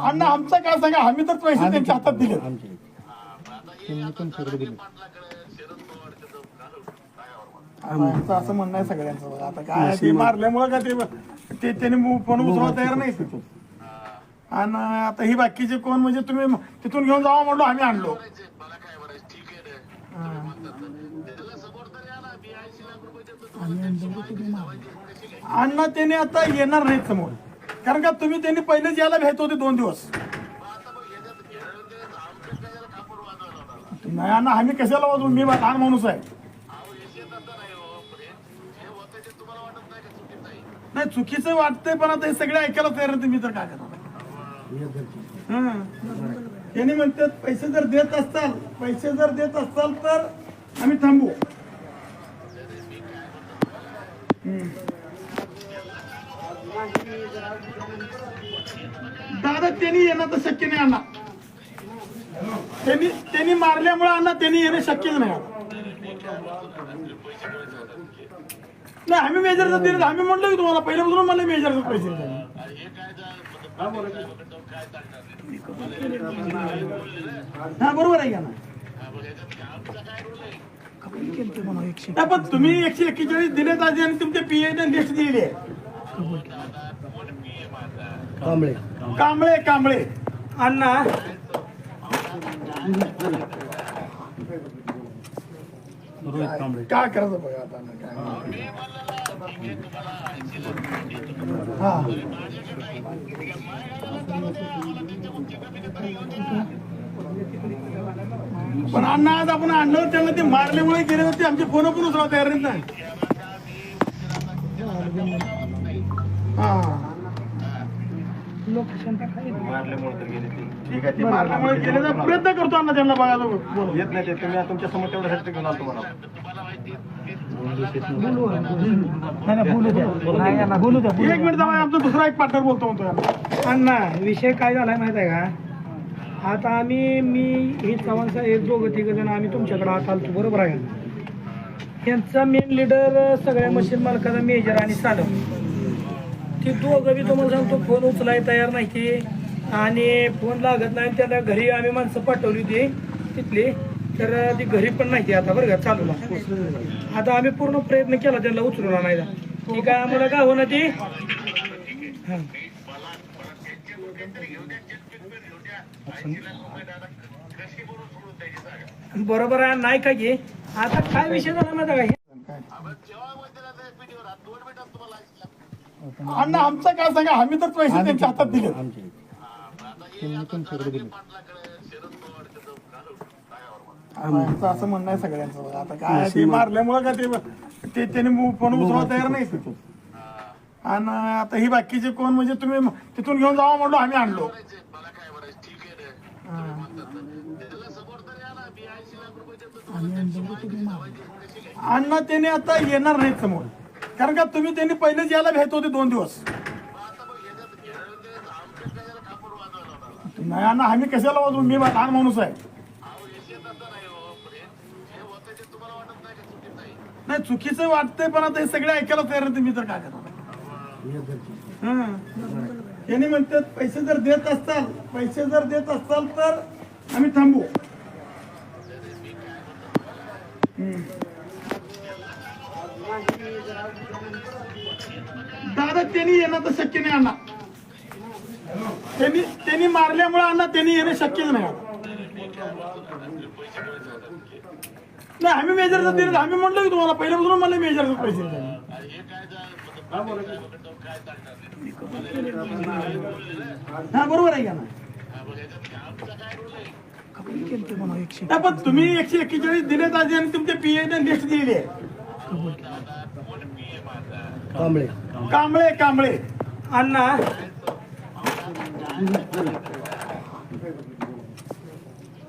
अण्णा आमचं काय सांगा? आम्ही तर पैसे त्यांच्या हातात दिले आमचं असं म्हणणं आहे सगळ्यांचं बघा. आता काय ते मारल्यामुळं का ते ते त्यांनी फोन उचलायला तयार नाही? तिथून आणि आता ही बाकीचे कोण? म्हणजे तुम्ही तिथून घेऊन जावा म्हणलो आम्ही आणलो. अण्णा त्याने आता येणार नाहीत समोर. कारण का तुम्ही त्यांनी पहिलेच यायला भेट होते दोन दिवस. नाही अण्णा आम्ही कशाला वाजवू? मी लहान माणूस आहे. नाही चुकीचं वाटतंय पण आता हे सगळे ऐकायला तयार नाही मी तर काय करणार? त्याने त्यांनी म्हणतात पैसे जर देत असताल पैसे जर देत असताल तर आम्ही थांबू. दादा त्यांनी येणं तर शक्य नाही अण्णा त्यांनी त्यांनी मारल्यामुळे अण्णा त्यांनी येणं शक्यच नाही नाही आम्ही मेजरचं दिलं आम्ही म्हणलो की तुम्हाला पहिल्यापासून मला मेजरचं पैसे हा बरोबर आहे का ना नाही, पण तुम्ही एकशे एक्केचाळीस दिलेत आधी आणि तुमच्या पीए लिस्ट दिलेली आहे कांबळे. कांबळे कांबळे. अण्णा. रोहित कांबळे. काय करायचं बघा आता ना, काय हा. पण अण्णा आज आपण आणलं त्यांना ते मारल्यामुळे गेले होते. आमचे फोन पण उचला तयार नाहीत ना हा. मारल्यामुळे तर गेले ते. ठीक आहे ते मारल्यामुळे गेले तर प्रयत्न करतो अण्णा त्यांना बघायला. बोलू. येत नाही ते. तुम्ही तुमच्यासमोर तेवढं हट्ट घेऊन आलो तुम्हाला. एक मिनिट जाऊ आमचा दुसरा एक पार्टनर बोलतो म्हणतो. अण्णा विषय काय झालाय माहीत आहे का? आता आम्ही मी हे चव्हाण साहेब दोघं तिघ जण आम्ही तुमच्याकडे आता आलतो. बरोबर आहे यांचा मेन लिडर सगळ्या मशीन मालकाचा मेजर आणि सालम ती दोघं बी तुम्हाला सांगतो फोन उचलाय तयार नाही ते. आणि फोन लागत नाही त्याला घरी आम्ही माणसं पाठवली होती तिथली. तर ती घरी पण नाही ती आता बरं का चालूला. आता आम्ही पूर्ण प्रयत्न केला त्यांना उचलून आणायला. ती काय आम्हाला काय होणार ती? हां. बरोबर आहे नाही का की? आता काय विषय झाला माहिती आहे का अण्णा आमचं काय सांगा? आम्ही तर पैसे त्यांच्या हातात दिले आमचं असं म्हणणं आहे सगळ्यांचं. आता काय ते मारल्यामुळं का ते त्यांनी फोन उचलायला तयार नाही आणि आता ही बाकीचे कोण म्हणजे तुम्ही तिथून घेऊन जावा म्हणलो आम्ही आणलो. अण्णा त्याने आता येणार नाहीत समोर. कारण का तुम्ही त्यांनी पहिलेच यायला भेट होते दोन दिवस. नाही अण्णा आम्ही कशाला वाजवू? मी लहान माणूस आहे. नाही चुकीचं वाटतंय पण आता हे सगळे ऐकायला तयार नाही मी तर काय करणार. त्यांनी म्हणतात पैसे जर देत असताल पैसे जर देत असताल तर आम्ही थांबू. दादा त्यांनी येणं तर शक्य नाही अण्णा त्यांनी त्यांनी मारल्यामुळे अण्णा त्यांनी येणं शक्यच नाही नाही आम्ही मेजर दिलं आम्ही म्हणलो की तुम्हाला पहिल्यापासून मला मेजरचे पैसे हा बरोबर आहे का ना पण तुम्ही एकशे एक्केचाळीस दिलेत आधी आणि तुमच्या पीए लिस्ट दिलेली आहे. कांबळे. कांबळे कांबळे. अण्णा.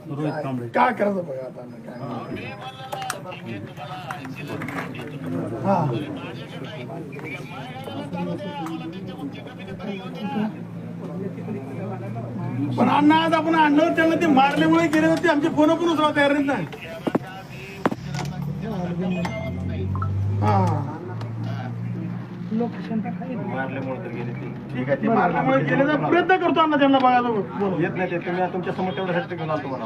रोहित कांबळे काय करायचं बघा आता? हा. पण अण्णा आज आपण आणलं त्यांना ते मारल्यामुळे गेले होते. आमचे फोन पण उचला तयार नाहीत ना. हा. लोकेशन टाका मारल्यामुळे गेले प्रयत्न करतो अण्णा त्यांना बघायला येत नाही ते. तुम्ही तुमच्यासमोर तेवढ्यासाठी घेऊन आलो तुम्हाला.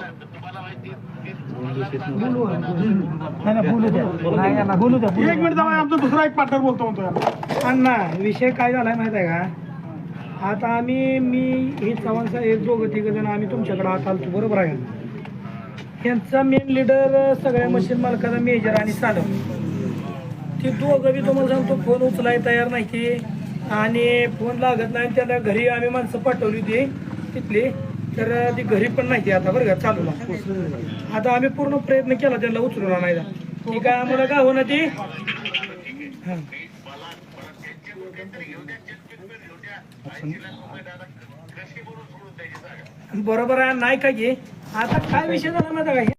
नाही नाही, बोलू द्या नाही, बोलू द्या बोलू एक मिनिट जाऊ आमचा दुसरा एक पार्टनर बोलतो म्हणतो यांना अण्णा विषय काय झालाय माहीत आहे का? आता आम्ही मी ही चव्हाण साहेब दोघं तिघ जण आम्ही तुमच्याकडे आता आलतो बरोबर आहे का? यांचा मेन लीडर सगळ्या मशीन मालकाचा मेजर आणि साधव ते दोघं बी तुम्हाला सांगतो फोन उचलाय तयार नाही की आणि फोन लागत नाही त्याला घरी आम्ही माणसं पाठवली होती तिथली. तर ती घरी पण नाही ती आता बरं का चालू आता आम्ही पूर्ण प्रयत्न केला त्यांना उचलून आणायला. ती काय आम्हाला काय होणार ती? हां. बरोबर आहे नाही का घे आता काय विषय झाला माझा काही